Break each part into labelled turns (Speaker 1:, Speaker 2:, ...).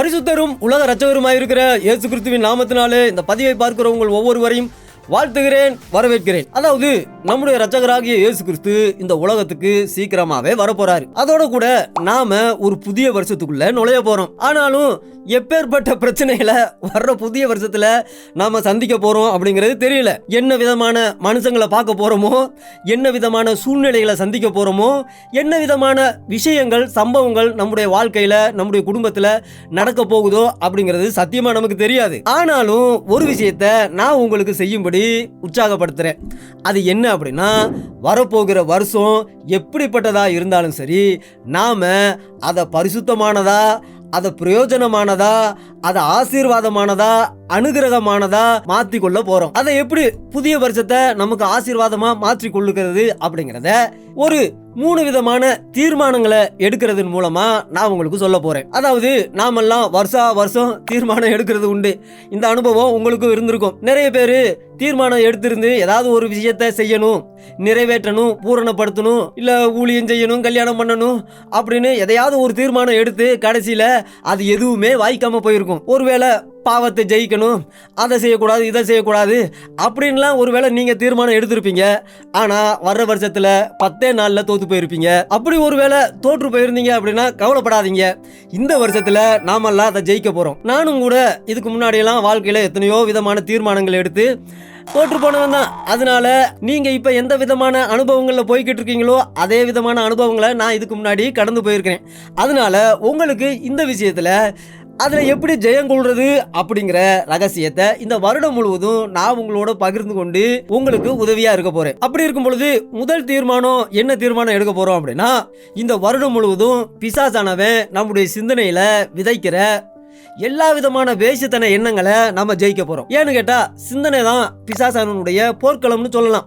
Speaker 1: பரிசுத்தரும் உலக ரச்சகருமாயிருக்கிற இயேசு கிறிஸ்துவின் நாமத்தினாலே இந்த பதிவை பார்க்கிற உங்கள் ஒவ்வொருவரையும் வாழ்த்துகிறேன் வரவேற்கிறேன். அதாவது நம்முடைய ரச்சகராகிய இயேசு கிறிஸ்து இந்த உலகத்துக்கு சீக்கிரமாவே வரப்போறாரு. அதோட கூட நாம ஒரு புதிய வருஷத்துக்குள்ள நுழைய போறோம். ஆனாலும் எப்பேற்பட்ட பிரச்சனைகளை வர்ற புதிய வருஷத்துல நாம சந்திக்க போறோம் அப்படிங்கிறது தெரியல. என்ன விதமான மனுஷங்களை பார்க்க போறோமோ என்ன விதமான சூழ்நிலைகளை சந்திக்க போறோமோ என்ன விதமான விஷயங்கள் சம்பவங்கள் நம்முடைய வாழ்க்கையில நம்முடைய குடும்பத்துல நடக்க போகுதோ அப்படிங்கிறது சத்தியமா நமக்கு தெரியாது. ஆனாலும் ஒரு விஷயத்த நான் உங்களுக்கு செய்யும்படி உற்சாகப்படுத்துகிறேன் அது என்ன அப்படின்னா வரப்போகிற வருஷம் எப்படிப்பட்டதாக இருந்தாலும் சரி நாம் அதை பரிசுத்தமானதா அதை பிரயோஜனமானதா அதை ஆசீர்வாதமானதா அனுகிரகமானதா மாத்தி கொள்ள போறோம். அதை எப்படி புதிய வருஷத்தை நமக்கு ஆசீர்வாதமா மாற்றி கொள்ளுகிறது அப்படிங்கிறத ஒரு மூணு விதமான தீர்மானங்களை எடுக்கிறதன் மூலமா நான் உங்களுக்கு சொல்ல போறேன். அதாவது நாமெல்லாம் வருஷா வருஷம் தீர்மானம் எடுக்கிறது உண்டு. இந்த அனுபவம் உங்களுக்கும் இருந்திருக்கும். நிறைய பேர் தீர்மானம் எடுத்திருந்து ஏதாவது ஒரு விஷயத்த செய்யணும் நிறைவேற்றணும் பூரணப்படுத்தணும் இல்ல ஊழியம் செய்யணும் கல்யாணம் பண்ணணும் அப்படின்னு எதையாவது ஒரு தீர்மானம் எடுத்து கடைசியில அது எதுவுமே வாய்க்காம போயிருக்கும். ஒருவேளை பாவத்தை ஜெயிக்கணும் அதை செய்யக்கூடாது இதை செய்யக்கூடாது அப்படின்லாம் ஒருவேளை நீங்கள் தீர்மானம் எடுத்திருப்பீங்க. ஆனால் வர்ற வருஷத்தில் பத்தே நாளில் தோற்று போயிருப்பீங்க. அப்படி ஒருவேளை தோற்று போயிருந்தீங்க அப்படின்னா கவலைப்படாதீங்க. இந்த வருஷத்தில் நாமெல்லாம் அதை ஜெயிக்க போகிறோம் நானும் கூட இதுக்கு முன்னாடியெல்லாம் வாழ்க்கையில் எத்தனையோ விதமான தீர்மானங்கள் எடுத்து தோற்று போனவன் தான். அதனால நீங்கள் இப்போ எந்த விதமான அனுபவங்களில் போய்கிட்டு இருக்கீங்களோ அதே விதமான அனுபவங்களை நான் இதுக்கு முன்னாடி கடந்து போயிருக்கிறேன். அதனால உங்களுக்கு இந்த விஷயத்தில் அதில் எப்படி ஜெயம் கொள்வது அப்படிங்கிற ரகசியத்தை இந்த வருடம் முழுவதும் நான் உங்களோட பகிர்ந்து கொண்டு உங்களுக்கு உதவியாக இருக்க போகிறேன் அப்படி இருக்கும் பொழுது முதல் தீர்மானம் என்ன தீர்மானம் எடுக்க போகிறோம் அப்படின்னா இந்த வருடம் முழுவதும் பிசாசானவன் நம்முடைய சிந்தனையில் விதைக்கிற எல்லா விதமான வேஷத்தன எண்ணங்களை நம்ம ஜெயிக்க போகிறோம் ஏன்னு கேட்டால் சிந்தனை தான் பிசாசானனுடைய போர்க்களம்னு சொல்லலாம்.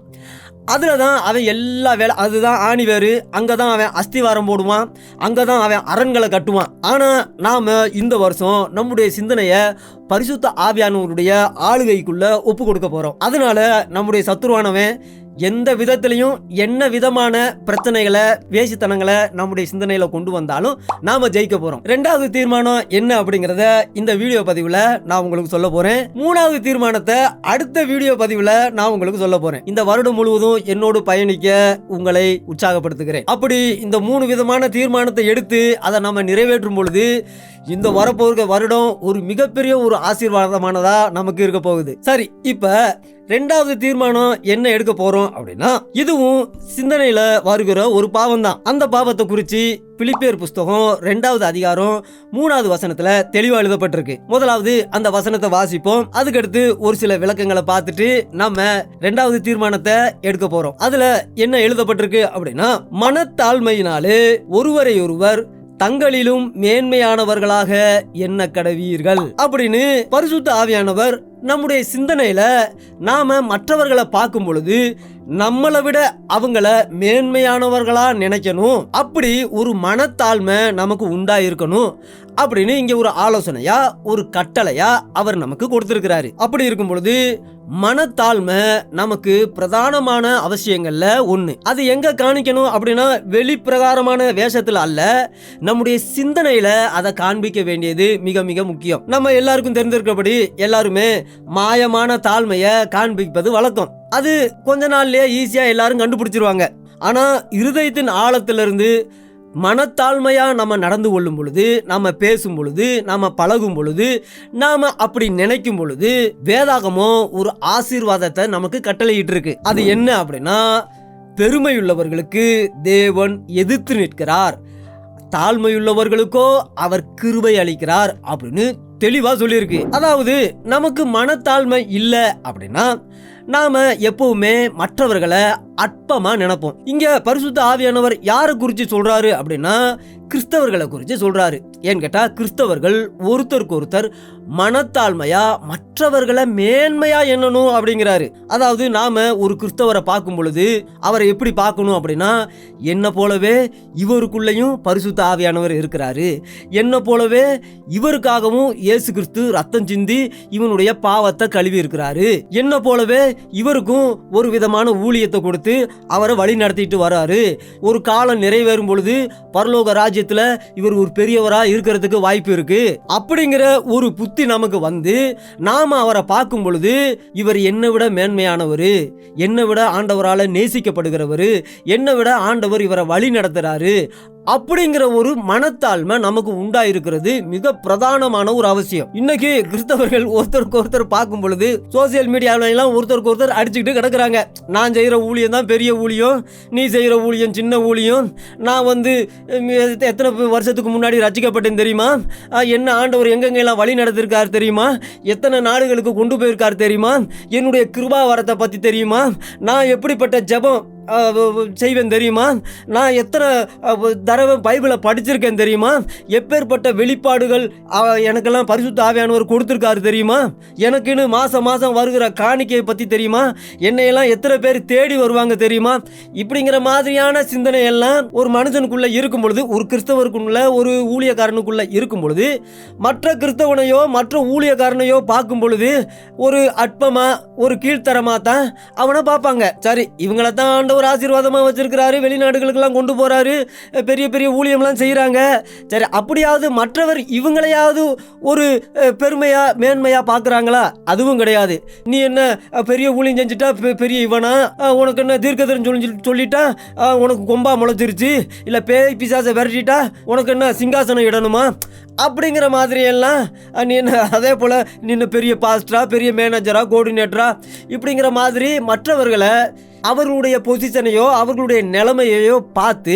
Speaker 1: அதில் தான் அவன் எல்லா வேலை அதுதான் ஆணி வேறு அங்கே தான் அவன் அஸ்திவாரம் போடுவான் அங்கே தான் அவன் அரண்களை கட்டுவான். ஆனால் நாம் இந்த வருஷம் நம்முடைய சிந்தனையை பரிசுத்த ஆவியானவருடைய ஆளுகைக்குள்ளே ஒப்பு கொடுக்க போகிறோம் அதனால நம்முடைய சத்துருவானவன் எந்த விதத்திலையும் என்ன விதமான பிரச்சனைகளை வேசித்தனங்களை நம்முடைய சிந்தனையில கொண்டு வந்தாலும் நாம ஜெயிக்க போறோம். ரெண்டாவது தீர்மானம் என்ன அப்படிங்கறத இந்த வீடியோ பதிவுல நான் உங்களுக்கு சொல்ல போறேன். மூணாவது தீர்மானத்தை அடுத்த வீடியோ பதிவுல நான் உங்களுக்கு சொல்ல போறேன். இந்த வருடம் முழுவதும் என்னோடு பயணிக்க உங்களை உற்சாகப்படுத்துகிறேன். அப்படி இந்த மூணு விதமான தீர்மானத்தை எடுத்து அதை நம்ம நிறைவேற்றும் பொழுது இந்த வரப்போகிற வருடம் ஒரு மிகப்பெரிய ஒரு ஆசீர்வாதமானதா நமக்கு இருக்க போகுது. சரி இப்ப ரெண்டாவது தீர்மானம் என்ன எடுக்க போறோம் அப்படின்னா இதுவும் சிந்தனையில வருகிற ஒரு பாவம் தான் அந்த பாவத்தை குறித்து பிலிப்பேர் புஸ்தகம் ரெண்டாவது அதிகாரம் மூணாவது வசனத்துல தெளிவா எழுதப்பட்டிருக்கு. முதலாவது அந்த வசனத்தை வாசிப்போம். அதுக்கடுத்து ஒரு சில விளக்கங்களை பார்த்துட்டு நம்ம ரெண்டாவது தீர்மானத்தை எடுக்க போறோம். அதுல என்ன எழுதப்பட்டிருக்கு அப்படின்னா மனத்தாழ்மையினாலே ஒருவரை ஒருவர் தங்களிலும் மேன்மையானவர்களாக என்ன கடவீர்கள் அப்படின்னு பரிசுத்த ஆவியானவர் நம்முடைய சிந்தனையில் நாம் மற்றவர்களை பார்க்கும் பொழுது நம்மளை விட அவங்கள மேன்மையானவர்களாக நினைக்கணும். அப்படி ஒரு மனத்தாழ்மை நமக்கு உண்டாயிருக்கணும். அப்படின்னு இங்கே ஒரு ஆலோசனையா ஒரு கட்டளையா அவர் நமக்கு கொடுத்துருக்கிறாரு. அப்படி இருக்கும் பொழுது மனத்தாழ்மை நமக்கு பிரதானமான அவசியங்களில் ஒன்று அது எங்கே காணிக்கணும் அப்படின்னா வெளிப்பிரகாரமான வேஷத்தில் அல்ல நம்முடைய சிந்தனையில் அதை காண்பிக்க வேண்டியது மிக மிக முக்கியம். நம்ம எல்லாருக்கும் தெரிந்திருக்கிறபடி எல்லாருமே மாயமான தாழ்மையை காண்பிப்பது வழக்கம். அது கொஞ்ச நாள்லயே ஈஸியாக எல்லாரும் கண்டுபிடிச்சிருவாங்க. ஆனால் இருதயத்தின் ஆழத்திலிருந்து மனத்தாழ்மையாக நம்ம நடந்து கொள்ளும் பொழுது நம்ம பேசும் பொழுது நம்ம பழகும் பொழுது நாம் அப்படி நினைக்கும் பொழுது வேதாகமோ ஒரு ஆசீர்வாதத்தை நமக்கு கட்டளையிட்டு இருக்கு அது என்ன அப்படின்னா பெருமையுள்ளவர்களுக்கு தேவன் எதிர்த்து நிற்கிறார். தாழ்மையுள்ளவர்களுக்கோ அவர் கிருபை அளிக்கிறார் அப்படின்னு தெளிவாக சொல்லியிருக்கு. அதாவது நமக்கு மனத்தாழ்மை இல்லை அப்படின்னா நாம் எப்பவுமே மற்றவர்களை அற்பமா நினைப்போம். இங்க பரிசுத்த ஆவியானவர் யாரை குறித்து சொல்றாரு அப்படின்னா கிறிஸ்தவர்களை குறித்து சொல்றாரு. ஏன்னு கேட்டா கிறிஸ்தவர்கள் ஒருத்தருக்கு ஒருத்தர் மனத்தாழ்மையா மற்றவர்களை மேன்மையா எண்ணணும் அப்படிங்கிறாரு. அதாவது நாம ஒரு கிறிஸ்தவரை பார்க்கும் பொழுது அவரை எப்படி பார்க்கணும் அப்படின்னா என்ன போலவே இவருக்குள்ளேயும் பரிசுத்த ஆவியானவர் இருக்கிறாரு. என்ன போலவே இவருக்காகவும் இயேசு கிறிஸ்து ரத்தம் சிந்தி இவனுடைய பாவத்தை கழுவி இருக்கிறாரு. என்ன போலவே இவருக்கும் ஒரு விதமான ஊழியத்தை கொடுத்து அவரை வழி நடத்திட்டு வராரு. ஒரு காலம் நிறைவேறும் பொழுது பரலோக ராஜ்யத்துல இவர் ஒரு பெரியவரா இருக்கிறதுக்கு வாய்ப்பு இருக்கு. அப்படிங்கிற ஒரு புத்தி நமக்கு வந்து நாம அவரை பார்க்கும் பொழுது இவர் என்னை விட மேன்மையானவர் என்னை விட ஆண்டவரால் நேசிக்கப்படுகிறவர் என்னை விட ஆண்டவர் இவரை வழி நடத்துறாரு அப்படிங்கிற ஒரு மனத்தாழ்மை நமக்கு உண்டாயிருக்கிறது. மிக பிரதானமான ஒரு அவசியம். இன்னைக்கு கிறிஸ்தவர்கள் ஒருத்தருக்கு ஒருத்தர் பார்க்கும் பொழுது சோசியல் மீடியாவில எல்லாம் ஒருத்தருக்கு ஒருத்தர் அடிச்சுக்கிட்டு கிடக்குறாங்க. நான் செய்கிற ஊழியம் தான் பெரிய ஊழியம் நீ செய்கிற ஊழியம் சின்ன ஊழியம். நான் வந்து எத்தனை வருஷத்துக்கு முன்னாடி ரசிக்கப்பட்டேன் தெரியுமா? என்ன ஆண்டவர் எங்கெங்கெல்லாம் வழி நடத்திருக்கார் தெரியுமா? எத்தனை நாடுகளுக்கு கொண்டு போயிருக்கார் தெரியுமா? என்னுடைய கிருபாவரத்தை பற்றி தெரியுமா? நான் எப்படிப்பட்ட ஜெபம் செய்வேன் தெரியுமா? நான் எத்தனை தடவை பைபிளை படிச்சிருக்கேன் தெரியுமா? எப்பேற்பட்ட வெளிப்பாடுகள் எனக்கெல்லாம் பரிசுத்த ஆவியானவர் கொடுத்துருக்காரு தெரியுமா? எனக்குன்னு மாதம் மாதம் வருகிற காணிக்கையை பற்றி தெரியுமா? என்னையெல்லாம் எத்தனை பேர் தேடி வருவாங்க தெரியுமா? இப்படிங்கிற மாதிரியான சிந்தனை எல்லாம் ஒரு மனுஷனுக்குள்ளே இருக்கும் பொழுது ஒரு கிறிஸ்தவருக்குள்ள ஒரு ஊழியக்காரனுக்குள்ளே இருக்கும் பொழுது மற்ற கிறிஸ்தவனையோ மற்ற ஊழியக்காரனையோ பார்க்கும் பொழுது ஒரு அற்பமாக ஒரு கீழ்த்தரமாக தான் அவனை பார்ப்பாங்க. சரி இவங்கள தான் ஆண்டவர் ஆசீர்வாதமாக வச்சிருக்கிறாரு. வெளிநாடுகளுக்கெல்லாம் கொண்டு போகிறாரு பெரிய பெரிய ஊழியம்லாம் செய்கிறாங்க சரி அப்படியாவது மற்றவர் இவங்களையாவது ஒரு பெருமையாக மேன்மையாக பார்க்குறாங்களா? அதுவும் கிடையாது. நீ என்ன பெரிய ஊழியம் செஞ்சுட்டா பெ- பெரிய இவனா? உனக்கு என்ன தீர்க்கதரன் சொல்லி சொல்லிட்டா? உனக்கு கொம்பா முளைச்சிருச்சு. இல்லை பேய் பிசாசை விரட்டிட்டா? உனக்கு என்ன சிங்காசனம் இடணுமா? அப்படிங்கிற மாதிரியெல்லாம் நீ என்ன அதே போல் நின்று பெரிய பாஸ்டரா பெரிய மேனேஜரா கோஆர்டினேட்டரா இப்படிங்கிற மாதிரி மற்றவர்களை அவர்களுடைய பொசிஷனையோ அவர்களுடைய நிலைமையோ பார்த்து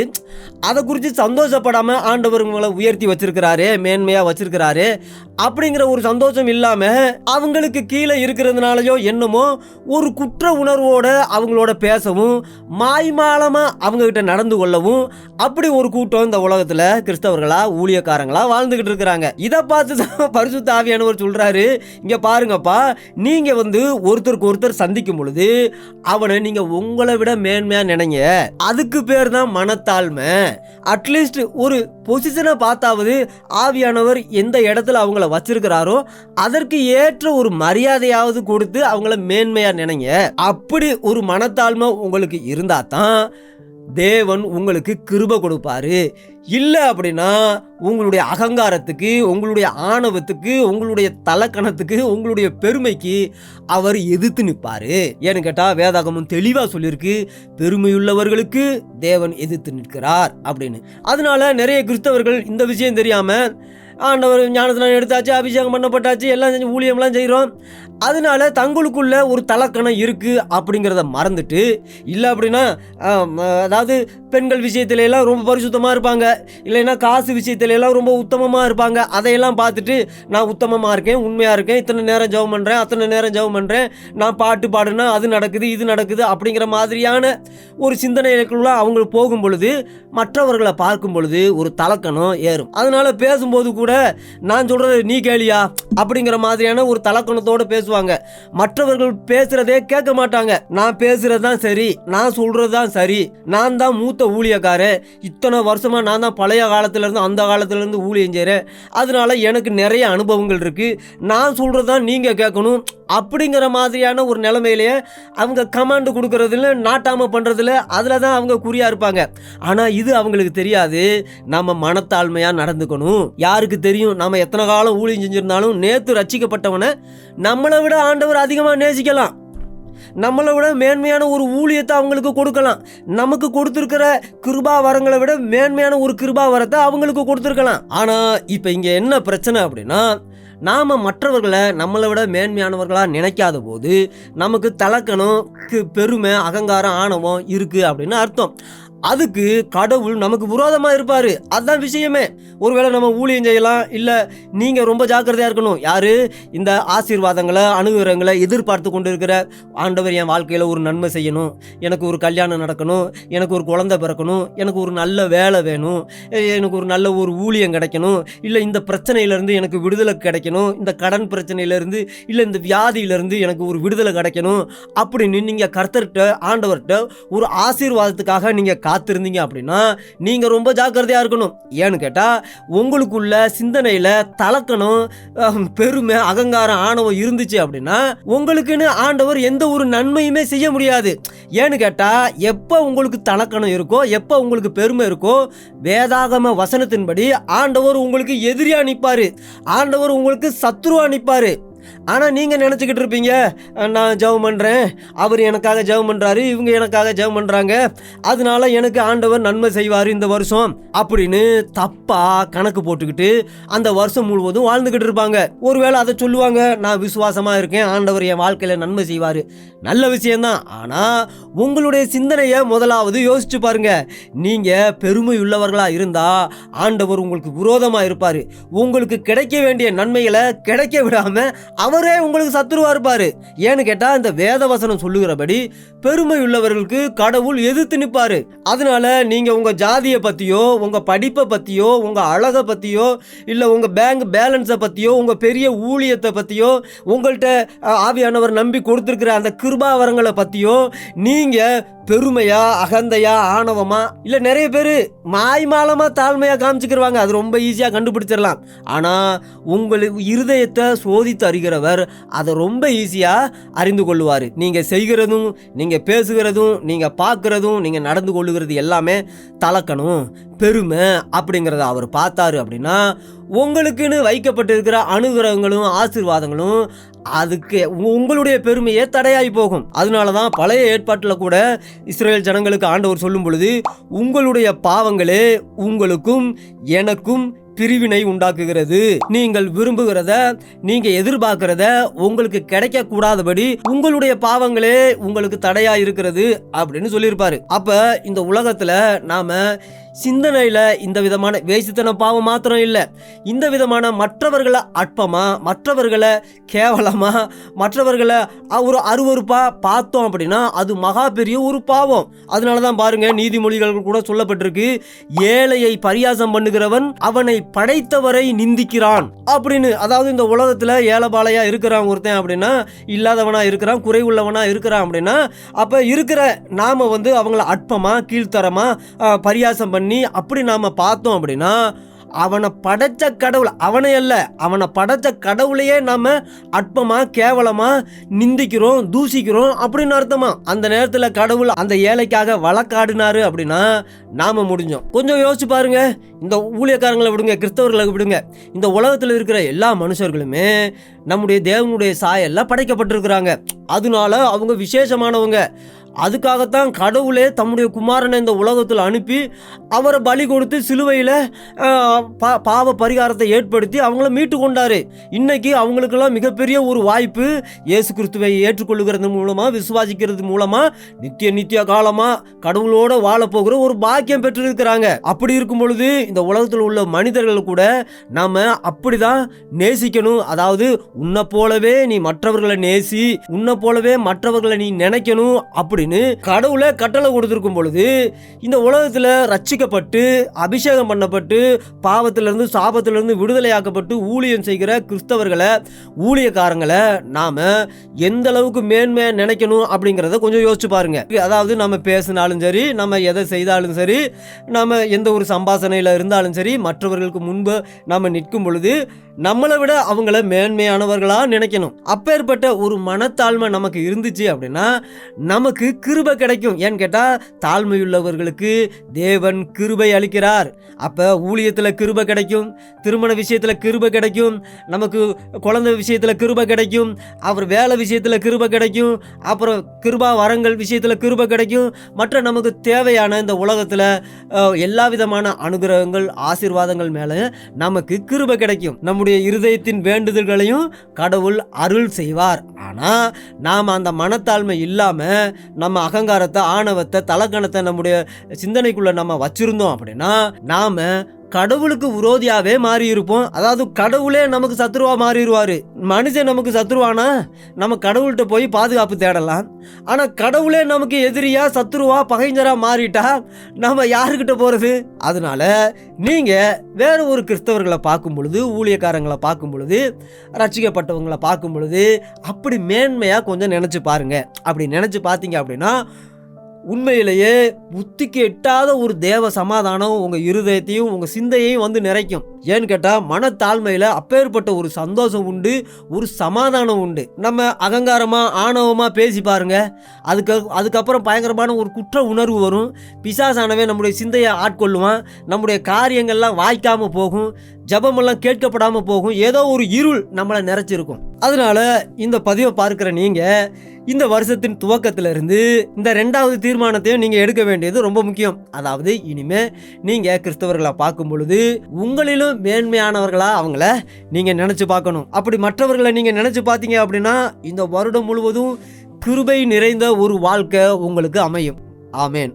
Speaker 1: அதை குறித்து சந்தோஷப்படாமல் ஆண்டவர் உங்களை உயர்த்தி வச்சிருக்கிறாரு மேன்மையாக வச்சிருக்கிறாரு. அப்படிங்கிற ஒரு சந்தோஷம் இல்லாமல் அவங்களுக்கு கீழே இருக்கிறதுனாலயோ என்னமோ ஒரு குற்ற உணர்வோடு அவங்களோட பேசவும் மாய்மாலமாக அவங்கக்கிட்ட நடந்து கொள்ளவும் அப்படி ஒரு கூட்டம் இந்த உலகத்தில் கிறிஸ்தவர்களா ஊழியக்காரங்களா வாழ்ந்துக்கிட்டு இருக்கிறாங்க. இதை பார்த்து தான் பரிசுத்த ஆவியானவர் சொல்கிறாரு இங்கே பாருங்கப்பா நீங்கள் வந்து ஒருத்தருக்கு ஒருத்தர் சந்திக்கும் பொழுது அவனை நீங்கள் உங்களை விட மேன்மையாக நினைங்க. அதுக்கு பேர் தான் மனத்தாழ்மை. அட்லீஸ்ட் ஒரு பொசிஷனை பார்த்தாவது ஆவியானவர் எந்த இடத்துல அவங்கள வச்சிருக்கிறாரோ அதற்கு ஏற்ற ஒரு மரியாதையாவது கொடுத்து அவங்கள மேன்மையாக நினைங்க. அப்படி ஒரு மனத்தாழ்மை உங்களுக்கு இருந்தால் தான் தேவன் உங்களுக்கு கிருபை கொடுப்பாரு. இல்லை அப்படின்னா உங்களுடைய அகங்காரத்துக்கு உங்களுடைய ஆணவத்துக்கு உங்களுடைய தலக்கணத்துக்கு உங்களுடைய பெருமைக்கு அவர் எதிர்த்து நிற்பாரு. ஏன்னு கேட்டால் வேதாகமும் தெளிவாக சொல்லியிருக்கு பெருமையுள்ளவர்களுக்கு தேவன் எதிர்த்து நிற்கிறார் அப்படின்னு. அதனால நிறைய கிறிஸ்தவர்கள் இந்த விஷயம் தெரியாமல் ஆண்டவர் ஞானத்தை எடுத்தாச்சு அபிஷேகம் பண்ணப்பட்டாச்சு எல்லாம் செஞ்சு ஊழியம்லாம் செய்கிறோம் அதனால தங்களுக்குள்ள ஒரு தலக்கணம் இருக்குது அப்படிங்கிறத மறந்துட்டு இல்லை அப்படின்னா அதாவது பெண்கள் விஷயத்துல எல்லாம் ரொம்ப பரிசுத்தமாக இருப்பாங்க. இல்லைன்னா காசு விஷயத்துல எல்லாம் ரொம்ப உத்தமமாக இருப்பாங்க. அதையெல்லாம் பார்த்துட்டு நான் உத்தமமாக இருக்கேன் உண்மையாக இருக்கேன் இத்தனை நேரம் ஜெபம் பண்ணுறேன் அத்தனை நேரம் ஜெபம் பண்ணுறேன் நான் பாட்டு பாடுனா அது நடக்குது இது நடக்குது அப்படிங்கிற மாதிரியான ஒரு சிந்தனைகளுக்குள்ள அவங்க போகும் பொழுது மற்றவர்களை பார்க்கும் பொழுது ஒரு தலக்கணம் ஏறும். அதனால பேசும்போது கூட நான் சொல்கிறது நீ கேளியா? அப்படிங்கிற மாதிரியான ஒரு தலக்கணத்தோடு பேசுவாங்க. மற்றவர்கள் பேசுகிறதே கேட்க மாட்டாங்க. நான் பேசுகிறது தான் சரி நான் சொல்கிறது தான் சரி நான் தான் மூத்த ஊழியக்காரன் இத்தனை வருஷமாக நான் தான் பழைய காலத்துலேருந்து அந்த காலத்துலேருந்து ஊழியம் செய்கிறேன் அதனால எனக்கு நிறைய அனுபவங்கள் இருக்குது நான் சொல்கிறது தான் நீங்கள் கேட்கணும். அப்படிங்கிற மாதிரியான ஒரு நிலைமையிலேயே அவங்க கமாண்டு கொடுக்குறதுல நாட்டாமல் பண்ணுறதுல அதில் தான் அவங்க குறியாக இருப்பாங்க. ஆனால் இது அவங்களுக்கு தெரியாது. நம்ம மனத்தாழ்மையாக நடந்துக்கணும். யாருக்கு தெரியும்? நம்ம எத்தனை காலம் ஊழியம் செஞ்சிருந்தாலும் நேற்று ரட்சிக்கப்பட்டவனை நம்மளை விட ஆண்டவர் அதிகமாக நேசிக்கலாம். நம்மளை விட மேன்மையான ஒரு ஊழியத்தை அவங்களுக்கு கொடுக்கலாம். நமக்கு கொடுத்துருக்கிற கிருபா வரங்களை விட மேன்மையான ஒரு கிருபா வரத்தை அவங்களுக்கு கொடுத்துருக்கலாம். ஆனால் இப்போ இங்கே என்ன பிரச்சனை அப்படின்னா நாம் மற்றவர்களை நம்மளை விட மேன்மையானவர்களாக நினைக்காத போது நமக்கு தலக்கணம் பெருமை அகங்காரம் ஆணவம் இருக்குது அப்படின்னு அர்த்தம். அதுக்கு கடவுள் நமக்கு விரோதமாக இருப்பார். அதுதான் விஷயமே. ஒருவேளை நம்ம ஊழியம் செய்யலாம் இல்லை நீங்கள் ரொம்ப ஜாக்கிரதையாக இருக்கணும். யார்? இந்த ஆசீர்வாதங்களை அணுகுறங்களை எதிர்பார்த்து கொண்டு இருக்கிற ஆண்டவர் என் வாழ்க்கையில் ஒரு நன்மை செய்யணும். எனக்கு ஒரு கல்யாணம் நடக்கணும் எனக்கு ஒரு குழந்தை பிறக்கணும் எனக்கு ஒரு நல்ல வேலை வேணும் எனக்கு ஒரு நல்ல ஒரு ஊழியம் கிடைக்கணும் இல்லை இந்த பிரச்சனையிலேருந்து எனக்கு விடுதலை கிடைக்கணும் இந்த கடன் பிரச்சனையிலேருந்து இல்லை இந்த வியாதியிலேருந்து எனக்கு ஒரு விடுதலை கிடைக்கணும் அப்படின்னு நீங்கள் கர்த்தர்கிட்ட ஆண்டவர்கிட்ட ஒரு ஆசீர்வாதத்துக்காக நீங்கள் காத்திருந்தீங்க அப்படின்னா நீங்கள் ரொம்ப ஜாக்கிரதையாக இருக்கணும். ஏன்னு கேட்டால் உங்களுக்குள்ள சிந்தனையில் தலக்கணம் பெருமை அகங்காரம் ஆணவம் இருந்துச்சு அப்படின்னா உங்களுக்குன்னு ஆண்டவர் எந்த ஒரு நன்மையுமே செய்ய முடியாது. ஏன்னு கேட்டால் எப்போ உங்களுக்கு தலக்கணம் இருக்கோ எப்போ உங்களுக்கு பெருமை இருக்கோ வேதாகம வசனத்தின்படி ஆண்டவர் உங்களுக்கு எதிரியாக நிற்பார் ஆண்டவர் உங்களுக்கு சத்ருவா நிற்பார் ஆனால் நீங்கள் நினச்சிக்கிட்டு இருப்பீங்க நான் ஜெபம் பண்ணுறேன் அவர் எனக்காக ஜெபம் பண்ணுறாரு இவங்க எனக்காக ஜெபம் பண்ணுறாங்க அதனால எனக்கு ஆண்டவர் நன்மை செய்வார் இந்த வருஷம் அப்படின்னு தப்பாக கணக்கு போட்டுக்கிட்டு அந்த வருஷம் முழுவதும் வாழ்ந்துக்கிட்டு இருப்பாங்க. ஒருவேளை அதை சொல்லுவாங்க நான் விசுவாசமாக இருக்கேன் ஆண்டவர் என் வாழ்க்கையில் நன்மை செய்வார். நல்ல விஷயம்தான். ஆனால் உங்களுடைய சிந்தனையை முதலாவது யோசிச்சு பாருங்க. நீங்கள் பெருமை உள்ளவர்களாக இருந்தால் ஆண்டவர் உங்களுக்கு விரோதமாக இருப்பார். உங்களுக்கு கிடைக்க வேண்டிய நன்மைகளை கிடைக்க விடாமல் அவர் அவரே உங்களுக்கு சத்துருவா இருப்பாரு ஏன்னு கேட்டா இந்த வேத வசனம் சொல்லுகிறபடி பெருமை உள்ளவர்களுக்கு கடவுள் எதிர்த்து நிற்பாரு. அதனால நீங்க உங்க ஜாதியை பத்தியோ உங்க படிப்பை பத்தியோ உங்க அழகை பத்தியோ இல்ல உங்க பேங்க் பேலன்ஸை பத்தியோ உங்க பெரிய ஊழியத்தை பத்தியோ உங்கள்கிட்ட ஆவியானவர் நம்பி கொடுத்துருக்கிற அந்த கிருபாவரங்களை பத்தியோ நீங்க பெருமையா அகந்தையா ஆணவமா? இல்ல நிறைய பேர் மாய்மாலமா தாழ்மையா காமிச்சுக்கிருவாங்க. அது ரொம்ப ஈஸியா கண்டுபிடிச்சிடலாம் ஆனா உங்களுக்கு இருதயத்தை சோதித்து அறிகிறவர் அதை ரொம்ப ஈஸியா அறிந்து கொள்ளுவார். நீங்க செய்கிறதும் நீங்க பேசுகிறதும் நீங்க பார்க்கறதும் நீங்க நடந்து கொள்ளுகிறது எல்லாமே தலக்கணும். பெருமை அப்படிங்கிறத அவர் பார்த்தாரு அப்படின்னா உங்களுக்குன்னு வைக்கப்பட்டிருக்கிற அனுகிரகங்களும் ஆசீர்வாதங்களும் அதுக்கு உங்களுடைய பெருமையே தடையாகி போகும். அதனால தான் பழைய ஏற்பாட்டில் கூட இஸ்ரேல் ஜனங்களுக்கு ஆண்டவர் சொல்லும் பொழுது உங்களுடைய பாவங்களே உங்களுக்கும் எனக்கும் பிரிவினை உண்டாக்குகிறது. நீங்கள் விரும்புகிறத நீங்க எதிர்பார்க்கிறத உங்களுக்கு கிடைக்க கூடாதபடி உங்களுடைய பாவங்களே உங்களுக்கு தடையா இருக்கிறது அப்படின்னு சொல்லியிருப்பாரு. அப்ப இந்த உலகத்துல நாம சிந்தனையில இந்த விதமான வேசித்தன பாவம் மாத்திரம் இல்லை. இந்த விதமான மற்றவர்களை அற்பமா மற்றவர்களை கேவலமா மற்றவர்களை ஒரு அருவருப்பா பார்த்தோம் அப்படின்னா அது மகா பெரிய ஒரு பாவம். அதனால தான் பாருங்க நீதிமொழிகள் கூட சொல்லப்பட்டிருக்கு ஏழையை பரியாசம் பண்ணுகிறவன் அவனை படைத்தவரை நிந்திக்கிறான் அப்படின்னு. அதாவது இந்த உலகத்துல ஏழைபாளையா இருக்கிறான் ஒருத்தன் அப்படின்னா இல்லாதவனா இருக்கிறான் குறைவுள்ளவனா இருக்கிறான் அப்படின்னா அப்ப இருக்கிற நாம வந்து அவங்கள அற்பமா கீழ்த்தரமா பரியாசம் பண்ணி அப்படி நாம் பார்த்தோம் அப்படின்னா அவனை படைச்ச கடவுள் அவனை அல்ல அவனை படைச்ச கடவுளையே நாம் அற்பமாக கேவலமாக நிந்திக்கிறோம் தூசிக்கிறோம் அப்படின்னு அர்த்தமா? அந்த நேரத்தில் கடவுள் அந்த ஏழைக்காக வழக்காடினாரு அப்படின்னா நாம் முடிஞ்சோம். கொஞ்சம் யோசிச்சு பாருங்க. இந்த ஊழியக்காரங்களை விடுங்க கிறிஸ்தவர்களை விடுங்க. இந்த உலகத்தில் இருக்கிற எல்லா மனுஷர்களுமே நம்முடைய தேவனுடைய சாயெல்லாம் படைக்கப்பட்டிருக்கிறாங்க. அதனால அவங்க விசேஷமானவங்க. அதுக்காகத்தான் கடவுளே தம்முடைய குமாரனை இந்த உலகத்தில் அனுப்பி அவரை பலி கொடுத்து சிலுவையில் பாவ பரிகாரத்தை ஏற்படுத்தி அவங்கள மீட்டு கொண்டார். இன்னைக்கு அவங்களுக்கெல்லாம் மிகப்பெரிய ஒரு வாய்ப்பு. இயேசு கிறிஸ்துவை ஏற்றுக்கொள்ளுகிறது மூலமாக விசுவாசிக்கிறது மூலமாக நித்திய நித்திய காலமாக கடவுளோட வாழ போகிற ஒரு பாக்கியம் பெற்றிருக்கிறாங்க. அப்படி இருக்கும் பொழுது இந்த உலகத்தில் உள்ள மனிதர்கள் கூட நாம் அப்படி தான் நேசிக்கணும். அதாவது உன்னை போலவே நீ மற்றவர்களை நேசி உன்னை போலவே மற்றவர்களை நீ நினைக்கணும். அப்படி அப்படின்னு கடவுளை கட்டளை கொடுத்துருக்கும் பொழுது இந்த உலகத்தில் ரட்சிக்கப்பட்டு அபிஷேகம் பண்ணப்பட்டு பாவத்திலிருந்து சாபத்திலிருந்து விடுதலையாக்கப்பட்டு ஊழியம் செய்கிற கிறிஸ்தவர்களை ஊழியக்காரங்களை நாம் எந்த அளவுக்கு மேன்மையாக நினைக்கணும் அப்படிங்கிறத கொஞ்சம் யோசிச்சு பாருங்க. அதாவது நம்ம பேசினாலும் சரி நம்ம எதை செய்தாலும் சரி நம்ம எந்த ஒரு சம்பாசனையில் இருந்தாலும் சரி மற்றவர்களுக்கு முன்பு நம்ம நிற்கும் பொழுது நம்மளை விட அவங்கள மேன்மையானவர்களா நினைக்கணும். அப்பேற்பட்ட ஒரு மனத்தாழ்மை நமக்கு இருந்துச்சு அப்படின்னா நமக்கு கிருபை கிடைக்கும். ஏன்னு கேட்டால் தாழ்மையுள்ளவர்களுக்கு தேவன் கிருபை அளிக்கிறார். அப்போ ஊழியத்தில் கிருபை கிடைக்கும் திருமண விஷயத்தில் கிருபை கிடைக்கும் நமக்கு குழந்தை விஷயத்தில் கிருபை கிடைக்கும் அப்புறம் வேலை விஷயத்தில் கிருபை கிடைக்கும் அப்புறம் கிருபா வரங்கள் விஷயத்தில் கிருபை கிடைக்கும். மற்ற நமக்கு தேவையான இந்த உலகத்தில் எல்லா விதமான அனுகிரகங்கள் ஆசீர்வாதங்கள் மேலே நமக்கு கிருபை கிடைக்கும். நம்முடைய இருதயத்தின் வேண்டுதல்களையும் கடவுள் அருள் செய்வார். ஆனால் நாம் அந்த மனத்தாழ்மை இல்லாமல் நம்ம அகங்காரத்தை ஆணவத்தை தலக்கணத்தை நம்முடைய சிந்தனைக்குள்ளே நம்ம வச்சுருந்தோம் அப்படின்னா நாம் கடவுளுக்கு விரோதியாவே மாறி இருப்போம் அதாவது கடவுளே நமக்கு சத்ருவா மாறிடுவாரு மனுஷன் நமக்கு சத்ருவானா? நம்ம கடவுள்கிட்ட போய் பாதுகாப்பு தேடலாம். ஆனால் கடவுளே நமக்கு எதிரியா சத்ருவா பகைஞ்சரா மாறிட்டா நம்ம யாருக்கிட்ட போறது? அதனால நீங்க வேற ஒரு கிறிஸ்தவர்களை பார்க்கும் பொழுது ஊழியக்காரங்களை பார்க்கும் பொழுது ரட்சிக்கப்பட்டவங்களை பார்க்கும் பொழுது அப்படி மேன்மையா கொஞ்சம் நினைச்சு பாருங்க. அப்படி நினைச்சு பார்த்தீங்க அப்படின்னா உண்மையிலேயே புத்திக்கு எட்டாத ஒரு தேவ சமாதானம் உங்கள் இருதயத்தையும் உங்கள் சிந்தையையும் வந்து நிறைக்கும். ஏன்னு கேட்டால் மனத்தாழ்மையில் அப்பேற்பட்ட ஒரு சந்தோஷம் உண்டு ஒரு சமாதானம் உண்டு. நம்ம அகங்காரமாக ஆணவமாக பேசி பாருங்க. அதுக்கு அதுக்கப்புறம் பயங்கரமான ஒரு குற்ற உணர்வு வரும். பிசாசானவே நம்முடைய சிந்தையை ஆட்கொள்ளுவான். நம்முடைய காரியங்கள்லாம் வாய்க்காம போகும். ஜபமெல்லாம் கேட்கப்படாமல் போகும். ஏதோ ஒரு இருள் நம்மளை நிறைச்சிருக்கும். அதனால இந்த பதிவை பார்க்குற நீங்கள் இந்த வருஷத்தின் துவக்கத்திலிருந்து இந்த ரெண்டாவது தீர்மானத்தையும் நீங்கள் எடுக்க வேண்டியது ரொம்ப முக்கியம். அதாவது இனிமே நீங்கள் கிறிஸ்தவர்களை பார்க்கும் பொழுது உங்களிலும் மேன்மையானவர்களாக அவங்கள நீங்கள் நினச்சி பார்க்கணும். அப்படி மற்றவர்களை நீங்கள் நினச்சி பார்த்தீங்க அப்படின்னா இந்த வருடம் முழுவதும் கிருபை நிறைந்த ஒரு வாழ்க்கை உங்களுக்கு அமையும். ஆமேன்.